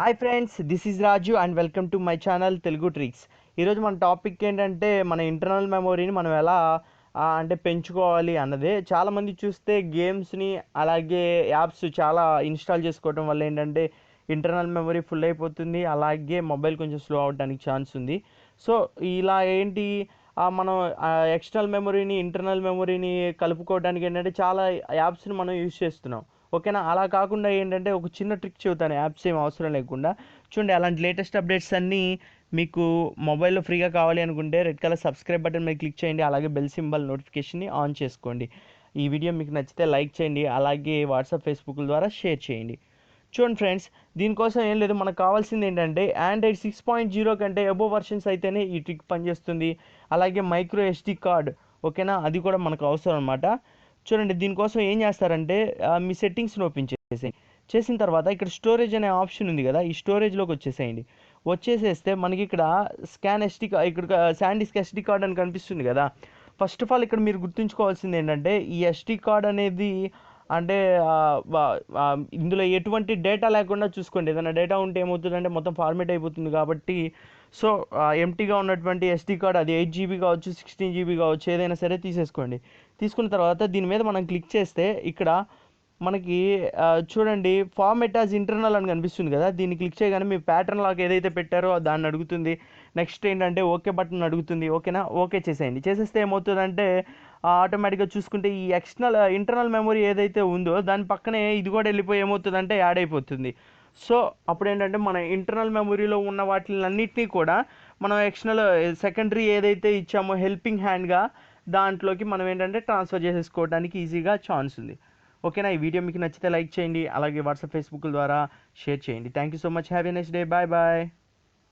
Hi friends this is Raju and welcome to my channel Telugu tricks ఈరోజు మన topic ఏంటంటే మన internal మెమొరీని మనం ఎలా అంటే పెంచుకోవాలి అన్నదే. చాలామంది చూస్తే గేమ్స్ని అలాగే యాప్స్ చాలా ఇన్స్టాల్ చేసుకోవడం వల్ల ఏంటంటే ఇంటర్నల్ మెమొరీ ఫుల్ అయిపోతుంది. అలాగే మొబైల్ కొంచెం స్లో అవడానికి ఛాన్స్ ఉంది. సో ఇలా ఏంటి మనం ఎక్స్టర్నల్ మెమొరీని ఇంటర్నల్ మెమొరీని కలుపుకోవడానికి ఏంటంటే చాలా యాప్స్ని మనం యూజ్ చేస్తున్నాం. ఓకేనా? అలా కాకుండా ఏంటంటే ఒక చిన్న ట్రిక్ చెబుతాను. యాప్స్ ఏం అవసరం లేకుండా. చూడండి అలాంటి లేటెస్ట్ అప్డేట్స్ అన్నీ మీకు మొబైల్లో ఫ్రీగా కావాలి అనుకుంటే రెడ్ కలర్ సబ్స్క్రైబ్ బటన్ మీద క్లిక్ చేయండి. అలాగే బెల్ సింబల్ నోటిఫికేషన్ని ఆన్ చేసుకోండి. ఈ వీడియో మీకు నచ్చితే లైక్ చేయండి. అలాగే వాట్సాప్ ఫేస్బుక్ ద్వారా షేర్ చేయండి. చూడండి ఫ్రెండ్స్ దీనికోసం ఏం లేదు. మనకు కావాల్సింది ఏంటంటే ఆండ్రాయిడ్ సిక్స్ పాయింట్ జీరో కంటే ఎబో వర్షన్స్ అయితేనే ఈ ట్రిక్ పనిచేస్తుంది. అలాగే మైక్రో ఎస్డి కార్డ్ ఓకేనా? అది కూడా మనకు అవసరం అనమాట చూడండి దీనికోసం ఏం చేస్తారంటే మీ సెట్టింగ్స్ని ఓపెన్ చేసేయండి చేసిన తర్వాత ఇక్కడ స్టోరేజ్ అనే ఆప్షన్ ఉంది కదా ఈ స్టోరేజ్లోకి వచ్చేసేయండి. వచ్చేసేస్తే మనకి ఇక్కడ స్కాన్ ఎస్డి ఇక్కడ శాండిస్క్ ఎస్డి కార్డ్ అని కనిపిస్తుంది కదా. ఫస్ట్ ఆఫ్ ఆల్ ఇక్కడ మీరు గుర్తుంచుకోవాల్సింది ఏంటంటే ఈ ఎస్డి కార్డ్ అనేది అంటే ఇందులో ఎటువంటి డేటా లేకుండా చూసుకోండి. ఏదైనా డేటా ఉంటే ఏమవుతుందంటే మొత్తం ఫార్మేట్ అయిపోతుంది కాబట్టి సో ఎంటీగా ఉన్నటువంటి ఎస్డి కార్డ్ అది ఎయిట్ జీబీ కావచ్చు సిక్స్టీన్ జీబీ కావచ్చు ఏదైనా సరే తీసేసుకోండి. తీసుకున్న తర్వాత దీని మీద మనం క్లిక్ చేస్తే ఇక్కడ మనకి చూడండి ఫార్మెట్ యాజ్ ఇంటర్నల్ అని కనిపిస్తుంది కదా దీన్ని క్లిక్ చేయగానే మీ ప్యాటర్న్ లాగా ఏదైతే పెట్టారో దాన్ని అడుగుతుంది. నెక్స్ట్ ఏంటంటే ఓకే బటన్ అడుగుతుంది. ఓకేనా ఓకే చేసేయండి. చేసేస్తే ఏమవుతుందంటే ఆటోమేటిక్గా చూసుకుంటే ఈ ఎక్స్టర్నల్ ఇంటర్నల్ మెమరీ ఏదైతే ఉందో దాని పక్కనే ఇది కూడా వెళ్ళిపోయి ఏమవుతుందంటే యాడ్ అయిపోతుంది. సో అప్పుడు ఏంటంటే మన ఇంటర్నల్ మెమరీలో ఉన్న వాటిలన్నింటినీ కూడా మనం ఎక్స్టర్నల్ సెకండరీ ఏదైతే ఇచ్చామో హెల్పింగ్ హ్యాండ్గా దాంట్లోకి మనం ఏంటంటే ట్రాన్స్ఫర్ చేసేసుకోవడానికి ఈజీగా ఛాన్స్ ఉంది. ఓకేనా? ఈ వీడియో మీకు నచ్చితే లైక్ చేయండి అలాగే వాట్సాప్ ఫేస్బుక్ ద్వారా షేర్ చేయండి. Thank you so much have a next day bye bye